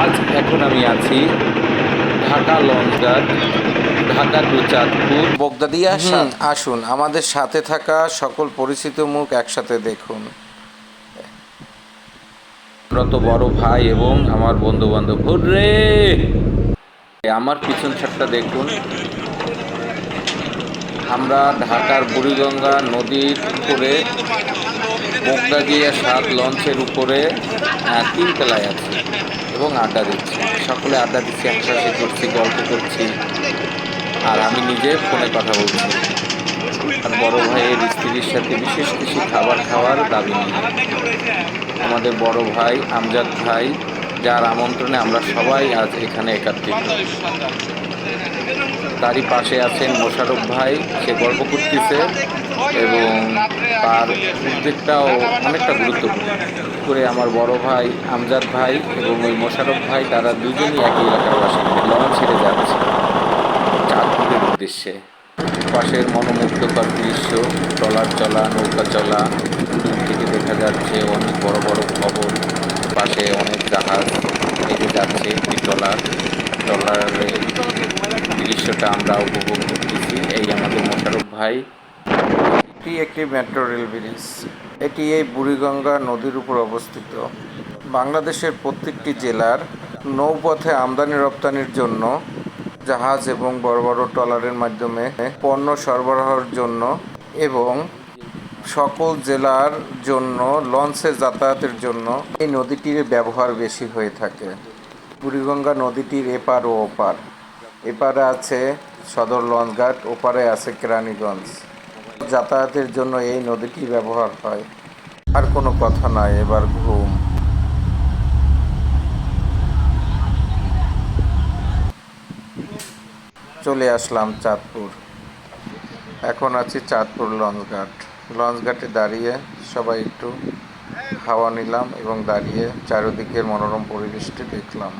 আজ এখন আমি আছি ঢাকা লঞ্চঘাট ঢাকা টু চাঁদপুর। বগদাদিয়া আসুন আমাদের সাথে থাকা সকল পরিচিত মুখ একসাথে দেখুন। রত বড় ভাই এবং আমার বন্ধু বান্ধব হুররে! আমার পিছন ছাড়টা দেখুন। আমরা ঢাকার বুড়িগঙ্গা নদীর উপরে বগদাদিয়া সাত লঞ্চের উপরে আহ, তিন তলায় আছি এবং আড্ডা দিচ্ছি। সকলে আড্ডা দিচ্ছি হাসাহাসি করছি গল্প করছি। আর আমি নিজে ফোনে কথা বলছি। আর বড় ভাইয়ের স্ত্রীর সাথে বিশেষ কিছু খাবার খাওয়ার দাবি নেই। আমাদের বড় ভাই আমজাদ ভাই যার আমন্ত্রণে আমরা সবাই আজ এখানে একত্রিত। তারই পাশে আছেন মোশারফ ভাই। সে গল্প করতেছে এবং তার উদ্যোগটাও অনেকটা গুরুত্বপূর্ণ। করে আমার বড় ভাই আমজাদ ভাই এবং ওই মোশারফ ভাই, তারা দুজনই একই এলাকার বাসিন্দা। লঞ্চ ছেড়ে যাচ্ছে চাঁদপুরের উদ্দেশ্যে। পাশের মনোমুগ্ধকর দৃশ্য, ট্রলার চলা, নৌকা চলা, দূর থেকে দেখা যাচ্ছে অনেক বড় বড় খবর। পাশে অনেক জাহাজ এগিয়ে যাচ্ছে ট্রলার। ট্রলারের দৃশ্যটা আমরা উপভোগ করতেছি। এই আমাদের মোশারফ ভাই। এটি একটি মেট্রো রেল ব্রিজ। এটি এই বুড়িগঙ্গা নদীর উপর অবস্থিত। বাংলাদেশের প্রত্যেকটি জেলার নৌপথে আমদানি রপ্তানির জন্য জাহাজ এবং বড় বড় ট্রলারের মাধ্যমে পণ্য সরবরাহের জন্য এবং সকল জেলার জন্য লঞ্চে যাতায়াতের জন্য এই নদীটির ব্যবহার বেশি হয়ে থাকে। বুড়িগঙ্গা নদীটির এপার ও ওপার। এপারে আছে সদর লঞ্চঘাট, ওপারে আছে কেরানীগঞ্জ। যাতায়াতের জন্য এই নদীটি ব্যবহার হয়। আর কোনো কথা নাই, এবার ঘুম। চলে আসলাম চাঁদপুর। এখন আছি চাঁদপুর লঞ্চঘাট। লঞ্চঘাটে দাঁড়িয়ে সবাই একটু হাওয়া নিলাম এবং দাঁড়িয়ে চারিদিকের মনোরম পরিবেশটি দেখলাম।